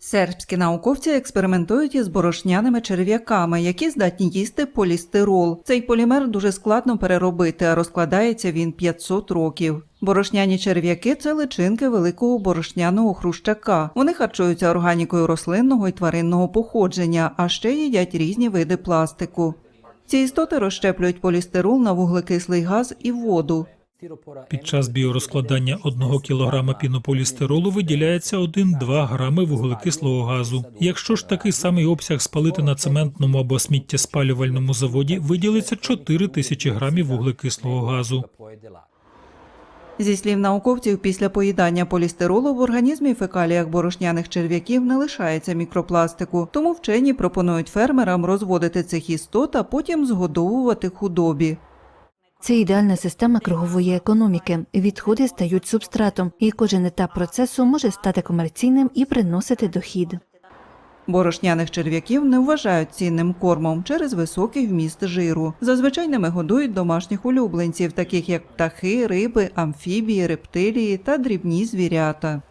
Сербські науковці експериментують із борошняними черв'яками, які здатні їсти полістирол. Цей полімер дуже складно переробити, а розкладається він 500 років. Борошняні черв'яки це личинки великого борошняного хрущака. Вони харчуються органікою рослинного і тваринного походження, а ще їдять різні види пластику. Ці істоти розщеплюють полістирол на вуглекислий газ і воду. Під час біорозкладання 1 кг пінополістиролу виділяється 1-2 грами вуглекислого газу. Якщо ж такий самий обсяг спалити на цементному або сміттєспалювальному заводі, виділиться 4 тисячі грамів вуглекислого газу. Зі слів науковців, після поїдання полістиролу в організмі і фекаліях борошняних черв'яків не лишається мікропластику, тому вчені пропонують фермерам розводити цих істот, а потім згодовувати худобі. Це ідеальна система кругової економіки. Відходи стають субстратом, і кожен етап процесу може стати комерційним і приносити дохід. Борошняних черв'яків не вважають цінним кормом через високий вміст жиру. Зазвичай ними годують домашніх улюбленців, таких як птахи, риби, амфібії, рептилії та дрібні звірята.